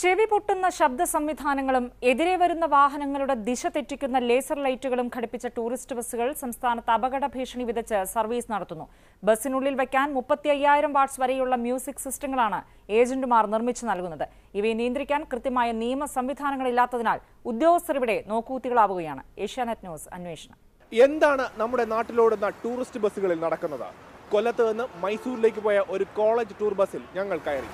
ചെവി പൊട്ടുന്ന ശബ്ദ സംവിധാനങ്ങളും എതിരെ വരുന്ന വാഹനങ്ങളുടെ ദിശ തെറ്റിക്കുന്ന ലേസർ ലൈറ്റുകളും ഘടിപ്പിച്ച ടൂറിസ്റ്റ് ബസ്സുകൾ സംസ്ഥാനത്ത് അപകട ഭീഷണി വിതച്ച് സർവീസ് നടത്തുന്നു. ബസ്സിനുള്ളിൽ വയ്ക്കാൻ മുപ്പത്തി അയ്യായിരം വാട്ട്സ് വരെയുള്ള മ്യൂസിക് സിസ്റ്റങ്ങളാണ് ഏജന്റുമാർ നിർമ്മിച്ചു നൽകുന്നത്. ഇവയെ നിയന്ത്രിക്കാൻ കൃത്യമായ നിയമ സംവിധാനങ്ങളില്ലാത്തതിനാൽ ഉദ്യോഗസ്ഥർ ഇവിടെ നോക്കൂത്തികളാവുകയാണ്. ഏഷ്യാനെറ്റ് ന്യൂസ് അന്വേഷണം. എന്താണ് നമ്മുടെ നാട്ടിലോടുന്ന ടൂറിസ്റ്റ് ബസ്സുകളിൽ നടക്കുന്നത്? കൊല്ലത്ത് നിന്ന് മൈസൂരിലേക്ക് പോയ ഒരു കോളേജ് ടൂർ ബസ്സിൽ ഞങ്ങൾ കയറി.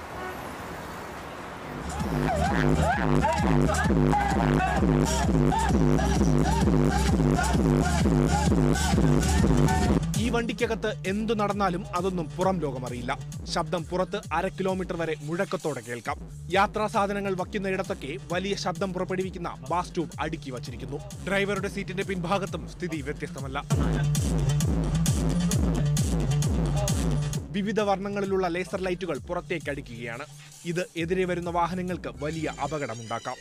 ഈ വണ്ടിക്കകത്ത് എന്തു നടന്നാലും അതൊന്നും പുറം ലോകമറിയില്ല. ശബ്ദം പുറത്ത് അര കിലോമീറ്റർ വരെ മുഴക്കത്തോടെ കേൾക്കാം. യാത്രാ സാധനങ്ങൾ വയ്ക്കുന്നിടത്തൊക്കെ വലിയ ശബ്ദം പുറപ്പെടുവിക്കുന്ന ബാസ് ട്യൂബ് അടുക്കി വച്ചിരിക്കുന്നു. ഡ്രൈവറുടെ സീറ്റിന്റെ പിൻഭാഗത്തും സ്ഥിതി വ്യത്യസ്തമല്ല. വിവിധ വർണങ്ങളിലുള്ള ലേസർ ലൈറ്റുകൾ പുറത്തേക്ക് അടിക്കുകയാണ്. ഇത് എതിരെ വരുന്ന വാഹനങ്ങൾക്ക് വലിയ അപകടമുണ്ടാക്കാം.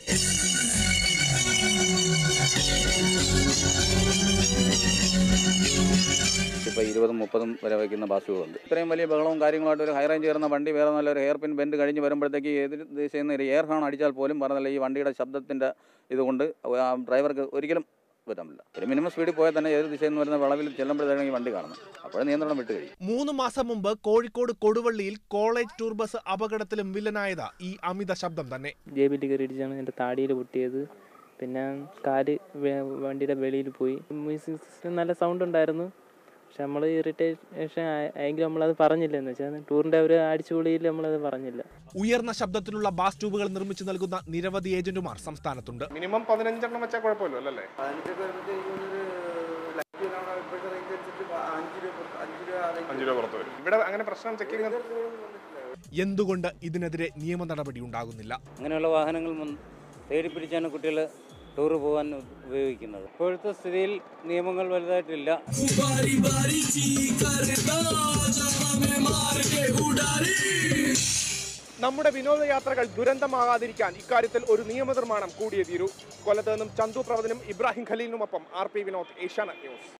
ഇരുപതും മുപ്പതും വരെ വയ്ക്കുന്ന ബാസുകളുണ്ട് ഇത്രയും വലിയ ബഹളവും കാര്യങ്ങളുമായിട്ട് ഒരു ഹൈ റേഞ്ച് കയറുന്ന വണ്ടി വേറെ നല്ല ഒരു ഹെയർ പിൻ ബെൻഡ് കഴിഞ്ഞ് വരുമ്പോഴത്തേക്ക് എതിർ ദിശയിൽ നിന്ന് ഒരു എയർ ഹോൺ അടിച്ചാൽ പോലും പറഞ്ഞല്ല ഈ വണ്ടിയുടെ ശബ്ദത്തിന്റെ ഇതുകൊണ്ട് ഡ്രൈവർക്ക് ഒരിക്കലും പറ്റില്ല ഒരു മിനിമം സ്പീഡിൽ പോയാൽ തന്നെ ഏത് ദിശയിൽ നിന്ന് വരുന്ന വളവിൽ ചെല്ലുമ്പോഴത്തേക്കും ഈ വണ്ടി അപ്പോഴേ നിയന്ത്രണം വിട്ട് കഴിയും. മൂന്ന് മാസം മുമ്പ് കോഴിക്കോട് കൊടുവള്ളിയിൽ കോളേജ് ടൂർ ബസ് അപകടത്തിലും വില്ലനായത് ഈ അമിത ശബ്ദം തന്നെ. ജെ ബി ടി കയറി ഇടിച്ചാണ് എന്റെ താടിയിൽ പൊട്ടിയത്. പിന്നെ കാൽ വണ്ടിയുടെ വെളിയിൽ പോയി. മ്യൂസിക് സിസ്റ്റം നല്ല സൗണ്ട് ഉണ്ടായിരുന്നു. പക്ഷെ നമ്മൾ ഇറിറ്റേഷൻ ആയെങ്കിലും അത് പറഞ്ഞില്ല എന്ന് വെച്ചാൽ ടൂറിന്റെ ഒരു അടിച്ചുപൊളിയിൽ അത് പറഞ്ഞില്ല. ഉയർന്ന ശബ്ദത്തിലുള്ള ബാസ് ട്യൂബുകൾ നിർമ്മിച്ചു നൽകുന്ന നിരവധി ഏജന്റുമാർ സംസ്ഥാനത്തുണ്ട്. മിനിമം പതിനഞ്ചെണ്ണം വെച്ചാൽ കുഴപ്പമില്ലല്ലോ അല്ലേ? അഞ്ചു രൂപ പുറത്ത് വരും. ഇവിടെ അങ്ങനെ പ്രശ്നം ചെക്കിംഗ് എന്തുകൊണ്ട് ഇതിനെതിരെ നിയമ നടപടി ഉണ്ടാകുന്നില്ല? അങ്ങനെയുള്ള വാഹനങ്ങൾ തേടി പിടിച്ചാണ് കുട്ടികൾ ടൂർ പോകാൻ ഉപയോഗിക്കുന്നത്. ഇപ്പോഴത്തെ സ്ഥിതിയിൽ നിയമങ്ങൾ വലുതായിട്ടില്ല. നമ്മുടെ വിനോദയാത്രകൾ ദുരന്തമാകാതിരിക്കാൻ ഇക്കാര്യത്തിൽ ഒരു നിയമനിർമ്മാണം കൂടിയേ തീരൂ. കൊല്ലത്ത് നിന്നും ചന്തു പ്രവചനും Ibrahim ഖലീലിനുമൊപ്പം R P Vinod Asianet news.